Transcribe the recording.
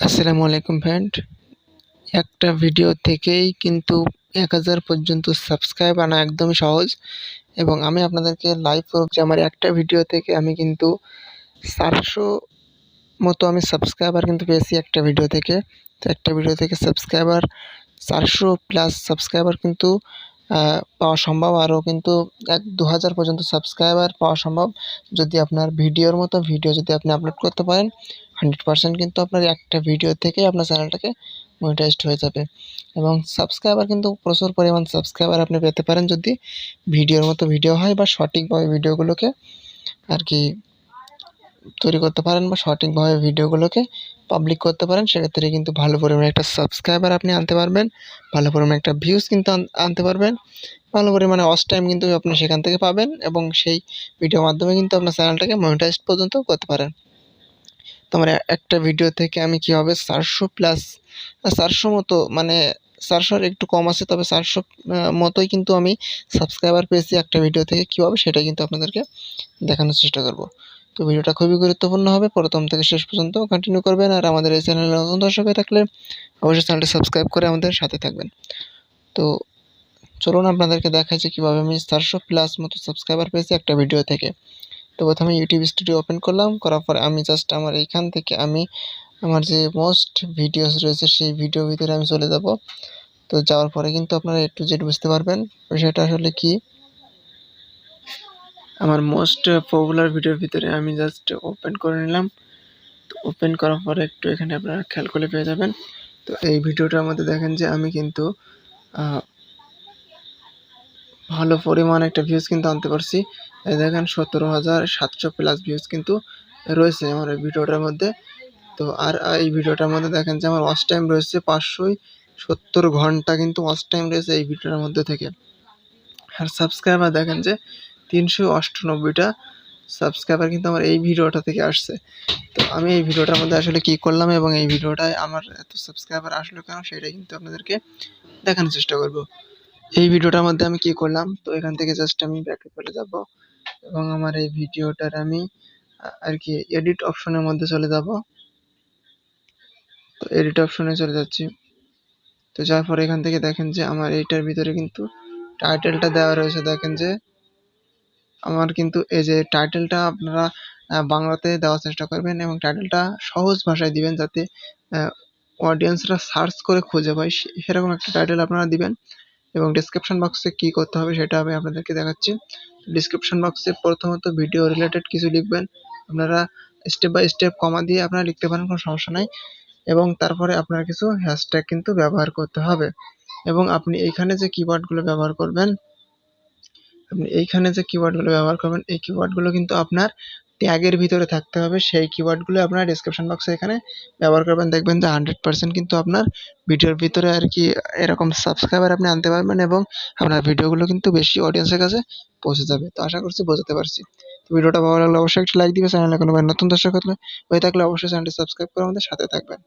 আসসালামু আলাইকুম ফ্রেন্ড একটা ভিডিও থেকেই কিন্তু এক হাজার পর্যন্ত সাবস্ক্রাইব আনা একদমই সহজ। এবং আমি আপনাদেরকে লাইভ প্রুফ যে আমার একটা ভিডিও থেকে আমি কিন্তু চারশো মতো আমি সাবস্ক্রাইবার কিন্তু পেয়েছি একটা ভিডিও থেকে। তো একটা ভিডিও থেকে সাবস্ক্রাইবার চারশো প্লাস সাবস্ক্রাইবার কিন্তু পাওয়া সম্ভব। আরও কিন্তু এক দু হাজার পর্যন্ত সাবস্ক্রাইবার পাওয়া সম্ভব। যদি আপনার ভিডিওর মতো ভিডিও যদি আপনি আপলোড করতে পারেন হান্ড্রেড পার্সেন্ট কিন্তু আপনার একটা ভিডিও থেকেই আপনার চ্যানেলটাকে মনিটাইজড হয়ে যাবে। এবং সাবস্ক্রাইবার কিন্তু প্রচুর পরিমাণ সাবস্ক্রাইবার আপনি পেতে পারেন যদি ভিডিওর মতো ভিডিও হয় বা সঠিকভাবে ভিডিওগুলোকে আর কি তৈরি করতে পারেন বা সঠিকভাবে ভিডিওগুলোকে পাবলিক করতে পারেন, সেক্ষেত্রে কিন্তু ভালো পরিমাণে একটা সাবস্ক্রাইবার আপনি আনতে পারবেন, ভালো পরিমাণে একটা ভিউজ কিন্তু আনতে পারবেন, ভালো পরিমাণে ওয়াচ টাইম কিন্তু আপনি সেখান থেকে পাবেন এবং সেই ভিডিওর মাধ্যমে কিন্তু আপনার চ্যানেলটাকে মনিটাইজড পর্যন্ত করতে পারেন। তো আমার এ- একটা ভিডিও থেকে আমি কীভাবে চারশো প্লাস চারশো মতো মানে চারশোর একটু কম আছে, তবে চারশো মতোই কিন্তু আমি সাবস্ক্রাইবার পেয়েছি একটা ভিডিও থেকে, কীভাবে সেটা কিন্তু আপনাদেরকে দেখানোর চেষ্টা করব। তো ভিডিওটা খুবই গুরুত্বপূর্ণ হবে। প্রথম থেকে শেষ পর্যন্ত কন্টিনিউ করবেন আর আমাদের এই চ্যানেলে নতুন দর্শক হয়ে থাকলে অবশ্যই চ্যানেলটি সাবস্ক্রাইব করে আমাদের সাথে থাকবেন। তো চলুন আপনাদেরকে দেখাই যে কীভাবে আমি চারশো প্লাস মতো সাবস্ক্রাইবার পেয়েছি একটা ভিডিও থেকে। তো প্রথমে ইউটিউব স্টুডিও ওপেন করলাম, করার পরে আমি জাস্ট আমার এইখান থেকে আমি আমার যে মোস্ট ভিডিওস রয়েছে সেই ভিডিও ভিতরে আমি চলে যাব। তো যাওয়ার পরে কিন্তু আপনারা একটু জেড বুঝতে পারবেন। বিষয়টা আসলে কি? আমার মোস্ট পপুলার ভিডিওর ভিতরে আমি জাস্ট ওপেন করে নিলাম। তো ওপেন করার পরে একটু এখানে আপনারা খেয়াল করে পেয়ে যাবেন। তো এই ভিডিওটার মধ্যে দেখেন যে আমি কিন্তু ভালো পরিমাণ একটা ভিউজ কিন্তু আনতে পারছি। দেখেন সতেরো হাজার সাতশো প্লাস ভিউজ কিন্তু রয়েছে আমার এই ভিডিওটার মধ্যে। তো আর এই ভিডিওটার মধ্যে দেখেন যে আমার ওয়াচ টাইম রয়েছে পাঁচশোই সত্তর ঘণ্টা কিন্তু ওয়াচ টাইম রয়েছে এই ভিডিওটার মধ্যে থেকে। আর সাবস্ক্রাইবার দেখেন যে তিনশো অষ্টানব্বইটা সাবস্ক্রাইবার কিন্তু আমার এই ভিডিওটা থেকে আসছে। তো আমি এই ভিডিওটার মধ্যে আসলে কি করলাম এবং এই ভিডিওটায় আমার এত সাবস্ক্রাইবার আসলো কেন সেটাই কিন্তু আপনাদেরকে দেখানোর চেষ্টা করব। এই ভিডিওটার মধ্যে আমি কি করলাম? তো এখান থেকে জাস্ট আমি ব্যাকে চলে যাব এবং আমার এই ভিডিওটার আমি আর কি এডিট অপশনের মধ্যে চলে যাব। তো এডিট অপশনে চলে যাচ্ছি। তো যার পরে এখান থেকে দেখেন যে আমার এইটার ভিতরে কিন্তু টাইটেলটা দেওয়া রয়েছে। দেখেন যে আমার কিন্তু এই যে টাইটেলটা আপনারা বাংলাতে দেওয়ার চেষ্টা করবেন এবং টাইটেলটা সহজ ভাষায় দিবেন যাতে অডিয়েন্সরা সার্চ করে খুঁজে পায়। সেরকম একটা টাইটেল আপনারা দিবেন এবং ডিসক্রিপশন বক্সে কি করতে হবে সেটা আমি আপনাদেরকে দেখাচ্ছি। ডিসক্রিপশন বক্সে প্রথমত ভিডিও রিলেটেড কিছু লিখবেন। আপনারা স্টেপ বাই স্টেপ কমা দিয়ে আপনারা লিখতে পারেন, কোনো সমস্যা নাই। এবং তারপরে আপনার কিছু হ্যাশট্যাগ কিন্তু ব্যবহার করতে হবে। এবং আপনি এইখানে যে কিওয়ার্ডগুলো ব্যবহার করবেন আপনি এইখানে যে কিওয়ার্ডগুলো ব্যবহার করবেন, এই কিওয়ার্ডগুলো কিন্তু আপনার ট্যাগের ভিতরে থাকতে হবে। সেই কিওয়ার্ডগুলো আপনার ডিসক্রিপশন বক্সে এখানে ব্যবহার করবেন। দেখবেন যে হান্ড্রেড পার্সেন্ট কিন্তু আপনার ভিডিওর ভিতরে আর কি এরকম সাবস্ক্রাইবার আপনি আনতে পারবেন এবং আপনার ভিডিওগুলো কিন্তু বেশি অডিয়েন্সের কাছে পৌঁছে যাবে। তো আশা করছি বোঝাতে পারছি। তো ভিডিওটা ভালো লাগলে অবশ্যই একটা লাইক দিবে। চ্যানেলে কোনো নতুন দর্শক হলে হয়ে থাকলে অবশ্যই চ্যানেলটি সাবস্ক্রাইব করে আমাদের সাথে থাকবেন।